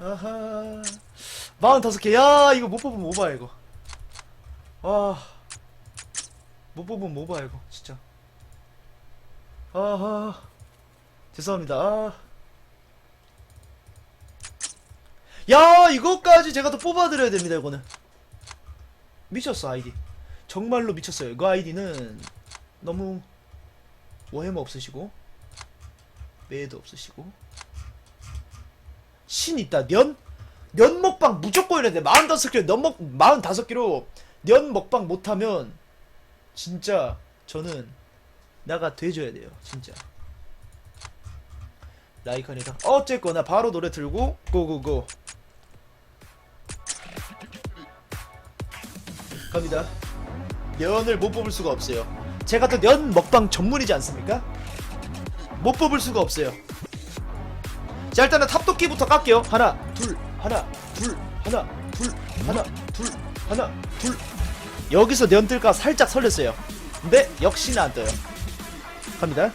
아하. 45개. 야, 이거 못 뽑으면 오바야, 이거. 아. 못 뽑으면 오바야, 이거. 진짜. 아하. 죄송합니다. 아. 야, 이거까지 제가 더 뽑아드려야 됩니다, 이거는. 미쳤어, 아이디. 정말로 미쳤어요. 그 아이디는 너무 오해모 없으시고, 매도 없으시고, 신 있다. 년? 년 먹방 무조건 돼. 45개, 년 먹, 45개로 년 먹방 못하면, 진짜, 저는, 나가 돼줘야 돼요. 진짜. 라이컨이다. 어쨌거나, 바로 노래 들고, 고고고. 갑니다. 년을 못 뽑을 수가 없어요. 제가 또 년 먹방 전문이지 않습니까? 못 뽑을 수가 없어요. 자 일단은 탑 도끼부터 깎게요. 하나, 둘, 하나, 둘, 하나, 둘, 하나, 둘, 하나, 둘. 여기서 년 뜰까 살짝 설렜어요. 근데 역시나 안 떠요. 갑니다.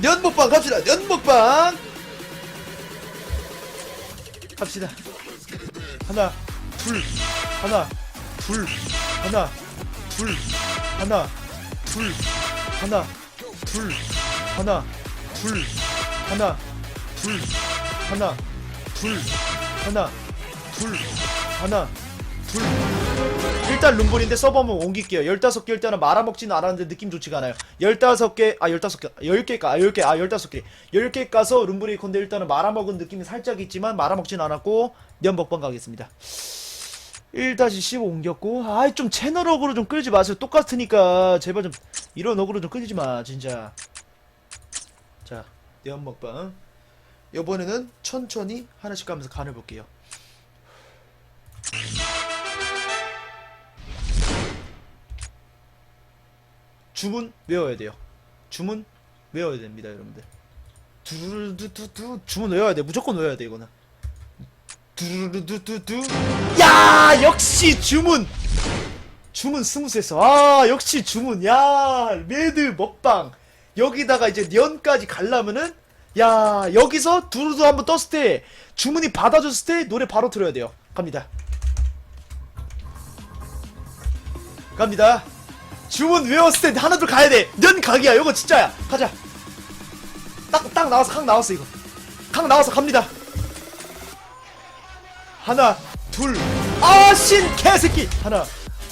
년 먹방 갑시다. 년 먹방. 갑시다. 하나, 둘, 하나, 둘, 하나, 둘, 하나, 둘, 하나, 둘, 하나, 둘, 하나, 둘, 하나, 둘, 하나, 둘, 하나, 둘. 일단 룸볼인데 서버만 옮길게요. 15개 일단은 말아먹지는 않았는데 느낌 좋지가 않아요. 15개, 아 15개, 10개 까, 아 10개, 아 15개. 10개 까서 룸브레이커인데 일단은 말아먹은 느낌이 살짝 있지만 말아먹진 않았고 연먹방 가겠습니다. 1-15 옮겼고 아이 좀 채널 어그로 좀 끌지 마세요. 똑같으니까 제발 좀 이런 어그로 좀 끌지 마 진짜. 자, 내연 먹방. 이번에는 천천히 하나씩 가면서 간을 볼게요. 주문 외워야 돼요. 주문 외워야 됩니다, 여러분들. 두루두두두 주문 외워야 돼. 무조건 외워야 돼 이거는. 두루두두두 야 역시 주문 주문 스무스했어. 아 역시 주문. 야 매드 먹방 여기다가 이제 년까지 갈라면은 야 여기서 두루두 한번 떴을 때 주문이 받아줬을 때 노래 바로 틀어야 돼요. 갑니다. 갑니다. 주문 외웠을 때 하나 둘 가야 돼. 년 각이야. 이거 진짜야. 가자. 딱딱 나왔어. 각 나왔어 이거. 각 나와서 갑니다. 하나 둘. 아신 개새끼. 하나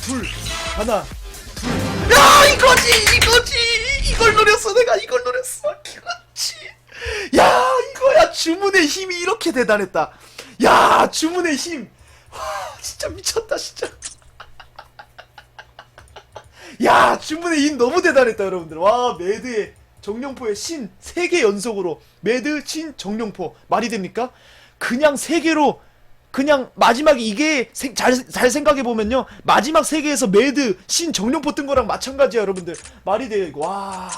둘. 하나 둘. 야 이거지 이걸 노렸어 내가 이걸 노렸어. 그렇지. 야 이거야 주문의 힘이 이렇게 대단했다. 야 주문의 힘. 와 진짜 미쳤다 진짜. 야 주문의 인 너무 대단했다 여러분들 와 매드의 정령포의 신 3개 연속으로 매드 신 정령포 말이 됩니까? 그냥 3개로 그냥 마지막에 이게 생- 잘, 잘 생각해보면요. 마지막 3개에서 매드 신 정령포 뜬 거랑 마찬가지야 여러분들. 말이 돼요 이거. 와.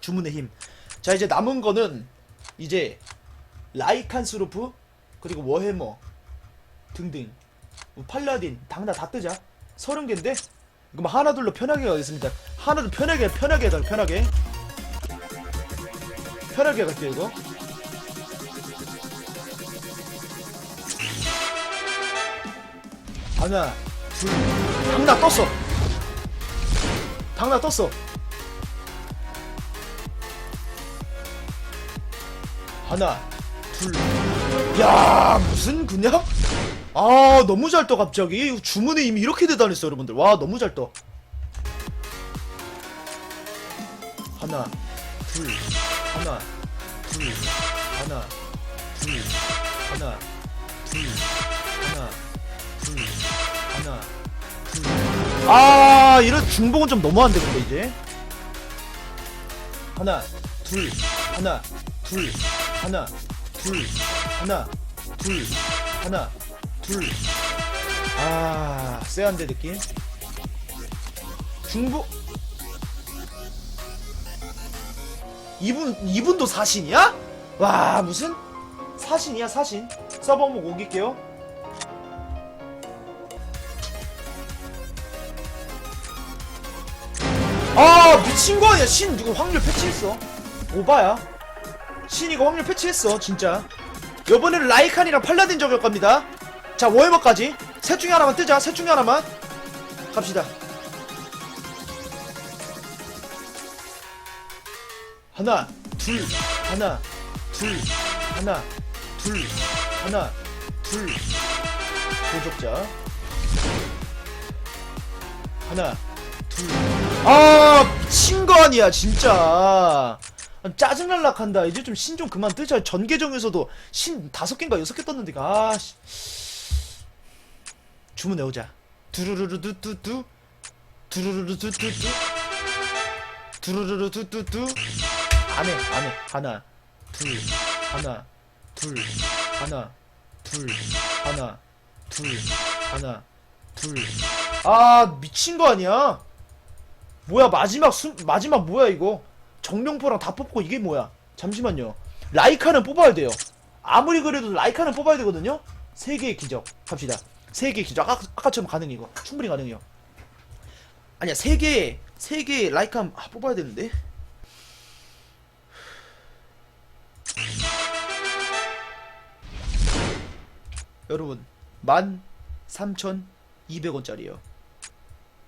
주문의 힘자 이제 남은 거는 이제 라이칸스로프 그리고 워해머 등등. 뭐 팔라딘 당나 다 뜨자. 30개인데? 그럼 하나 둘로 편하게 가겠습니다. 하나 둘 편하게 편하게 해달 편하게. 편하게 갈게요 이거. 하나 둘 당나 떴어. 당나 떴어. 하나 둘. 야 무슨 그냥 아 너무 잘 떠 갑자기 주문의 힘이 이렇게 대단했어 여러분들 와 너무 잘떠 하나 둘 하나 둘 하나 둘 하나 둘 아 이런 중복은 좀 너무한데 근데 이제 하나 둘 하나 둘 하나 둘 하나 둘 하나 둘. 아, 쎄한데 느낌. 중부. 이분 이분도 사신이야? 와 무슨 사신이야 사신. 서버 한번 옮길게요. 아 미친 거 아니야? 신 누구 확률 패치했어. 오바야. 신 이거 확률 패치했어 진짜. 요번에는 라이칸이랑 팔라딘 저격 갑니다. 자 워해머까지. 셋 중에 하나만 뜨자. 셋 중에 하나만. 갑시다. 하나 둘 하나 둘 하나 둘 하나 둘. 도적자. 하나 둘 아 미친 거 아니야 진짜. 아, 짜증날락 한다. 이제 좀 신 좀 그만 뜨자. 전 계정에서도 신 다섯 개인가 여섯 개 떴는데 아 씨. 주문 외우자. 두루루루두두두 두루루루두두두 두루루루두두두 안해 안해 하나 둘 하나 둘 하나 둘 하나 둘 하나 둘아 미친 거 아니야 뭐야 마지막 순 마지막 뭐야 이거? 정령포랑 다 뽑고 이게 뭐야? 잠시만요. 라이카는 뽑아야 돼요. 아무리 그래도 라이카는 뽑아야 되거든요? 세 개의 기적. 갑시다. 세 개의 기적. 아까, 아까처럼 가능 이거. 충분히 가능해요. 아니야 세 개, 세개 라이카 아, 뽑아야 되는데? 여러분 13,200원짜리요.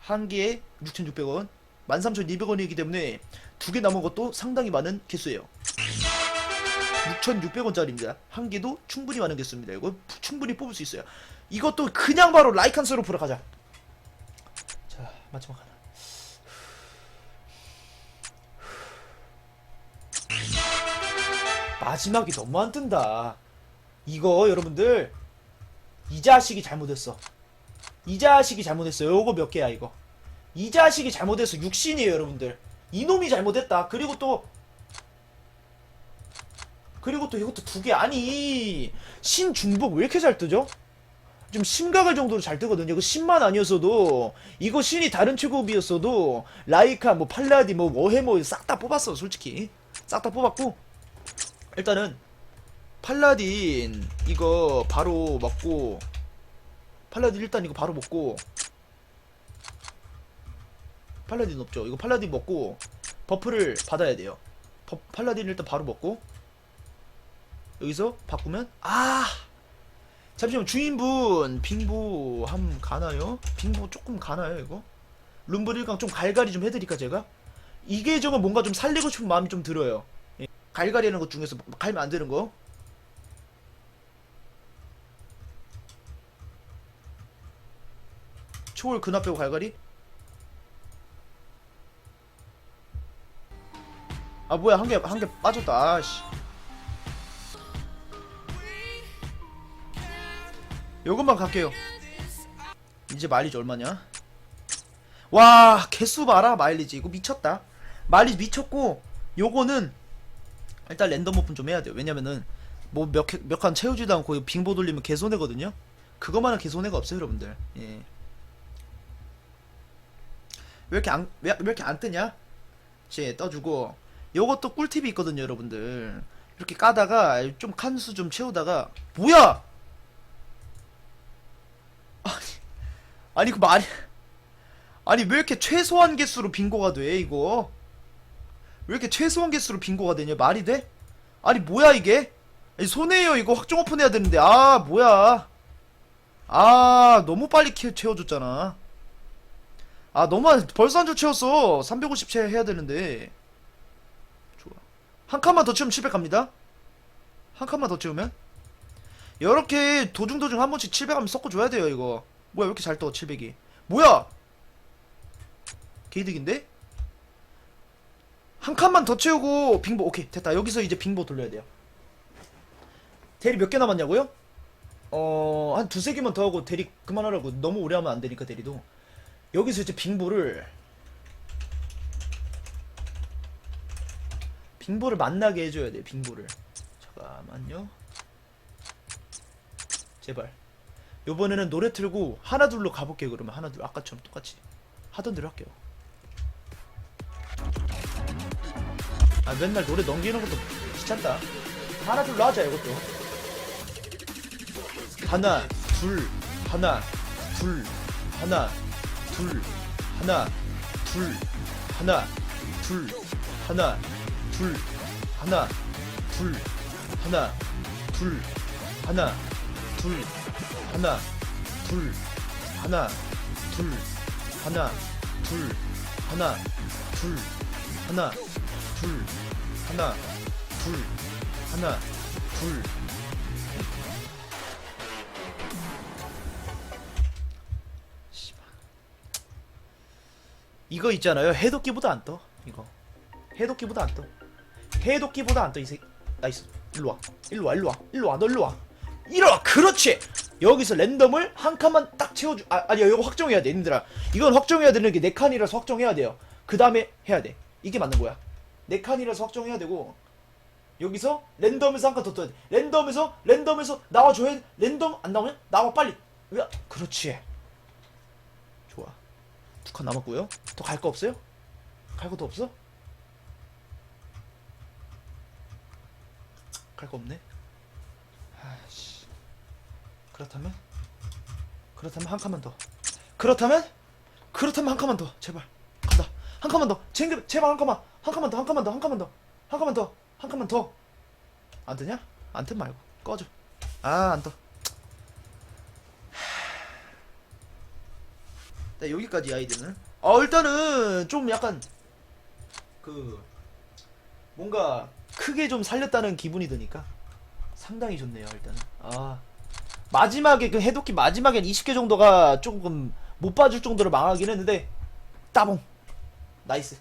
한 개에 6,600원 13,200원이기 때문에 두 개 남은 것도 상당히 많은 개수예요. 6,600원짜리입니다. 한 개도 충분히 많은 개수입니다. 이거 충분히 뽑을 수 있어요. 이것도 그냥 바로 라이칸 스로프로 가자. 자 마지막 하나. 마지막이 너무 안 뜬다. 이거 여러분들 이 자식이 잘못했어. 이 자식이 잘못했어요 요거 몇 개야 이거 이 자식이 잘못해서 육신이에요 여러분들. 이놈이 잘못했다. 그리고 또 그리고 또 이것도 두 개. 아니 신중복 왜 이렇게 잘 뜨죠? 좀 심각할 정도로 잘 뜨거든요. 그 신만 아니었어도 이거 신이 다른 최고비였어도 라이카 뭐 팔라디 뭐 워해머 싹다 뽑았어 솔직히. 싹 다 뽑았고 일단은 팔라딘 이거 바로 먹고 팔라딘 일단 이거 바로 먹고 팔라딘 없죠 이거 팔라딘 먹고 버프를 받아야 돼요 버, 팔라딘 일단 바로 먹고 여기서 바꾸면 아 잠시만 주인분 빙보 함 가나요? 빙보 조금 가나요 이거? 룸블 1강 좀 갈갈이 좀 해드릴까 제가? 이 계정은 뭔가 좀 살리고 싶은 마음이 좀 들어요 예. 갈갈이 하는 것 중에서 갈면 안 되는 거 초월 근합 빼고 갈갈이? 아 뭐야 한 개 한 개 빠졌다. 아씨. 요것만 갈게요. 이제 마일리지 얼마냐? 와 개수 봐라 마일리지. 이거 미쳤다. 마일리지 미쳤고 요거는 일단 랜덤 오픈 좀 해야 돼요. 왜냐면은 뭐몇칸 채우지도 않고 빙보 돌리면 개손해거든요. 그거만은 개손해가 없어요 여러분들. 예. 왜 이렇게 안, 왜, 왜 이렇게 안 뜨냐? 제 떠주고 요것도 꿀팁이 있거든요 여러분들. 이렇게 까다가 좀 칸수 좀 채우다가 뭐야? 아니 아니 그 말이 아니 왜 이렇게 최소한 개수로 빙고가 돼 이거? 왜 이렇게 최소한 개수로 빙고가 되냐 말이 돼? 아니 뭐야 이게? 아니, 손해요 이거. 확정 오픈해야 되는데. 아 뭐야? 아 너무 빨리 캐- 채워줬잖아. 아 너무 안- 벌써 한 줄 채웠어. 350채 해야 되는데 한 칸만 더 채우면 700 갑니다. 한 칸만 더 채우면? 이렇게 도중도중 한 번씩 700 하면 섞어줘야 돼요 이거. 뭐야 왜 이렇게 잘 떠 700이? 뭐야? 개이득인데? 한 칸만 더 채우고 빙보 오케이 됐다. 여기서 이제 빙보 돌려야 돼요. 대리 몇 개 남았냐고요? 어, 한 두세 개만 더 하고 대리 그만하라고. 너무 오래 하면 안 되니까 대리도. 여기서 이제 빙보를 빙보를 만나게 해줘야 돼 빙보를. 잠깐만요. 제발. 요번에는 노래 틀고 하나둘로 가볼게요 그러면. 하나둘 아까처럼 똑같이. 하던 대로 할게요. 아 맨날 노래 넘기는 것도 귀찮다. 하나둘로 하자 이것도. 하나 둘 하나 둘 하나 둘 하나 둘 하나 둘 하나 둘 하나 둘 하나 둘 하나 둘 하나 둘 하나 둘 하나 둘 하나 둘 하나 둘 하나 둘 하나 둘. 이거 있잖아요 해독기보다 안떠 이거 해독기보다 안떠 해독기보다 안 떠 이 새끼 나이스 일로와. 일로와 일로와. 일로와 너 일로와. 일로와 그렇지. 여기서 랜덤을 한 칸만 딱 채워주 아 아니야. 이거 확정해야 돼 님들아. 이건 확정해야 되는 게 네 칸이라서 확정해야 돼요. 그 다음에 해야 돼. 이게 맞는 거야. 네 칸이라서 확정해야 되고 여기서 랜덤에서 한 칸 더 떠야 돼. 랜덤에서 랜덤에서 나와줘야 돼. 랜덤 안 나오면 나와 빨리. 야 그렇지. 좋아. 두 칸 남았고요. 더 갈 거 없어요? 갈 것도 없어? 갈 거 없네? 아씨. 그렇다면? 그렇다면 한 칸만 더. 그렇다면? 그렇다면 한 칸만 더. 제발. 간다. 한 칸만 더. 쟁금 제발 한 칸만. 한 칸만 더 한 칸만 더 한 칸만 더. 한 칸만 더. 한 칸만 더 안 되냐? 안돼 말고. 꺼져. 아 안 떠. 네, 여기까지 아이들은. 어 일단은 좀 약간 그 뭔가 크게 좀 살렸다는 기분이 드니까 상당히 좋네요 일단은. 아 마지막에 그 해독기 마지막엔 20개 정도가 조금 못 봐줄 정도로 망하긴 했는데 따봉! 나이스